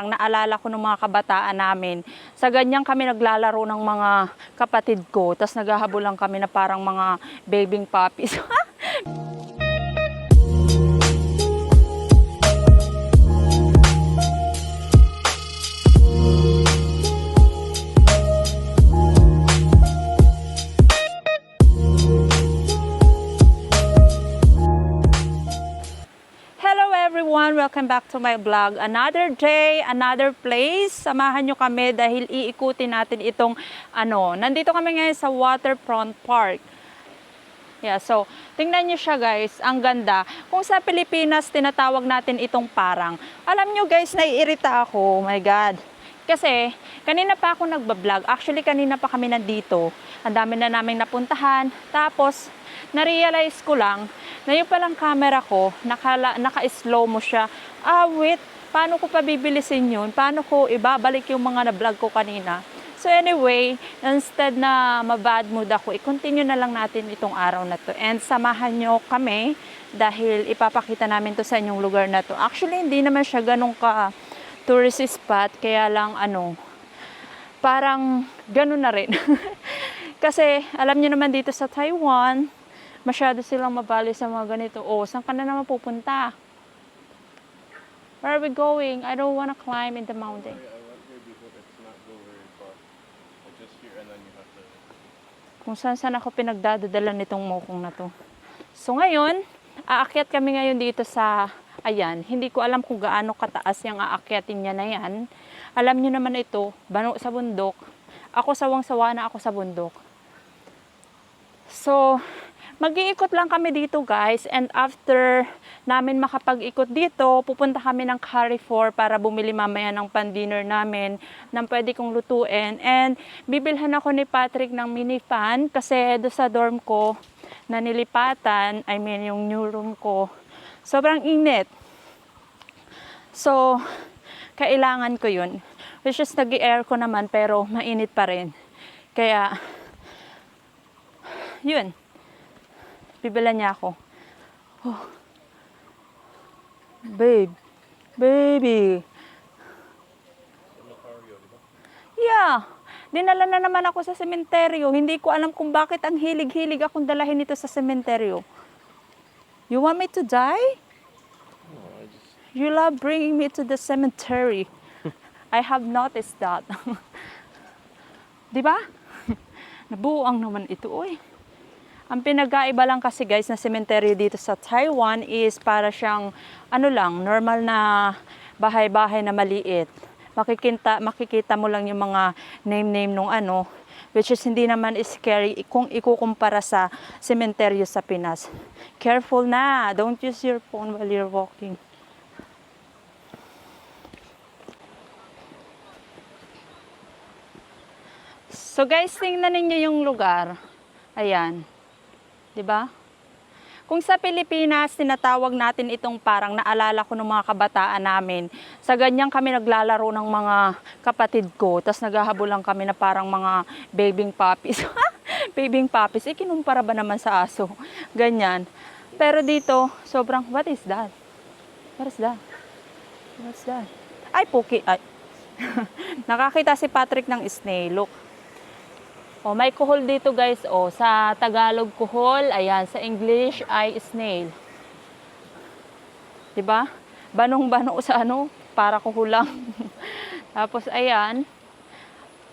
Ang naalala ko ng mga kabataan namin, sa ganyan kami naglalaro ng mga kapatid ko, tapos naghahabulan kami na parang mga babying puppies. Welcome back to my vlog. Another day, another place. Samahan nyo kami dahil iikutin natin itong ano. Nandito kami ngayon sa Waterfront Park. Yeah, so tingnan nyo siya guys, ang ganda. Kung sa Pilipinas tinatawag natin itong parang. Alam nyo guys, naiirita ako. Oh my God. Kasi kanina pa ako nagbablog. Actually kanina pa kami nandito. Ang dami na naming napuntahan. Tapos na-realize ko lang na yung palang camera ko, nakala, naka-slow mo siya. Ah, wait, paano ko pa bibilisin yun? Paano ko ibabalik yung mga na-vlog ko kanina? So anyway, instead na ma-bad mood ako, i-continue na lang natin itong araw na to. And samahan nyo kami dahil ipapakita namin to sa inyong lugar na to. Actually, hindi naman siya ganun ka tourist spot, kaya lang ano, parang ganun na rin. Kasi alam niyo naman dito sa Taiwan, masyado silang mabali sa mga ganito. Oh, saan ka na naman pupunta? Where are we going? I don't wanna climb in the mountain. Kung saan saan ako pinagdadala nitong mokong na to. So ngayon, aakyat kami ngayon dito sa, ayan, hindi ko alam kung gaano kataas yung aakyatin niya na yan. Alam niyo naman ito, bano sa bundok. Ako sawang-sawa na ako sa bundok. So, mag-iikot lang kami dito guys and after namin makapag-ikot dito, pupunta kami ng Carrefour para bumili mamaya ng pan-dinner namin ng pwede kong lutuin and bibilhan ako ni Patrick ng mini fan kasi do sa dorm ko na nilipatan, I mean yung new room ko, sobrang init. So, kailangan ko yun. Which is nag-air ko naman pero mainit pa rin. Kaya, yun. Bibila niya ako. Oh. Babe. Baby. Yeah. Dinala na naman ako sa sementeryo. Hindi ko alam kung bakit ang hilig-hilig akong dalahin ito sa sementeryo. You want me to die? I just. You love bringing me to the cemetery. I have noticed that. Di ba? Nabuang naman ito, oy. Ang pinagkaiba lang kasi guys na cemetery dito sa Taiwan is para siyang ano lang, normal na bahay-bahay na maliit. Makikita, makikita mo lang yung mga name-name nung ano, which is hindi naman scary kung ikukumpara sa cemetery sa Pinas. Careful na, don't use your phone while you're walking. So guys, tingnan ninyo yung lugar. Ayan. 'Di ba? Kung sa Pilipinas, tinatawag natin itong parang naalala ko ng mga kabataan namin. Sa ganyan kami naglalaro ng mga kapatid ko. Tapos naghahabulan kami na parang mga babying puppies. babying puppies. Eh, kinumpara ba naman sa aso? Ganyan. Pero dito, sobrang, what is that? What is that? What's that? Ay, puki. Ay. Nakakita si Patrick ng snail. Look. Oh, may kuhol dito guys. Oh, sa Tagalog kuhol, ayan, sa English ay snail. 'Di ba? Banong-bano sa ano, para kuhol lang. Tapos ayan.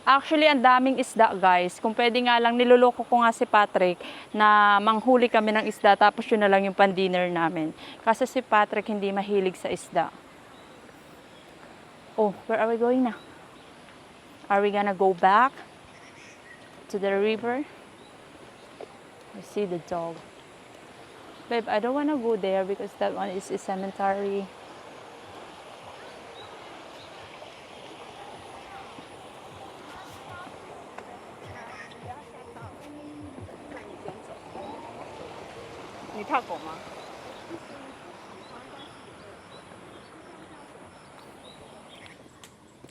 Actually, ang daming isda, guys. Kung pwede nga lang, niloloko ko nga si Patrick na manghuli kami ng isda tapos yun na lang yung pan-dinner namin. Kasi si Patrick hindi mahilig sa isda. Oh, where are we going na? Are we gonna go back? To the river. I see the dog. Babe, I don't want to go there because that one is a cemetery.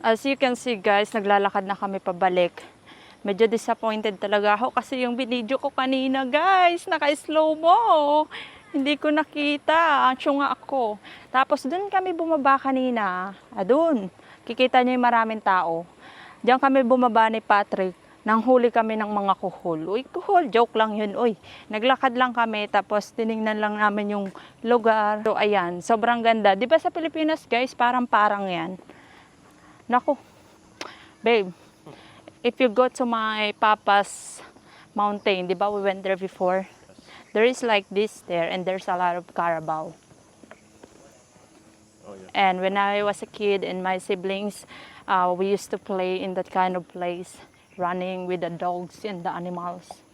As you can see guys, naglalakad na kami pabalik. Medyo disappointed talaga ako kasi yung binidyo ko kanina guys, naka-slow mo. Hindi ko nakita, ang tsunga ako. Tapos dun kami bumaba kanina, ah, kikita niyo yung maraming tao. Diyan kami bumaba ni Patrick, nang huli kami ng mga kuhol. Uy, kuhol, joke lang yun. Uy, naglakad lang kami, tapos tiningnan lang namin yung lugar. So, ayan, sobrang ganda. Di ba sa Pilipinas, guys, parang-parang yan. Naku, babe, if you go to my papa's mountain, di ba we went there before? There is like this there, and there's a lot of carabao. Oh yeah. And when I was a kid and my siblings, uh, we used to play in that kind of place, running with the dogs and the animals.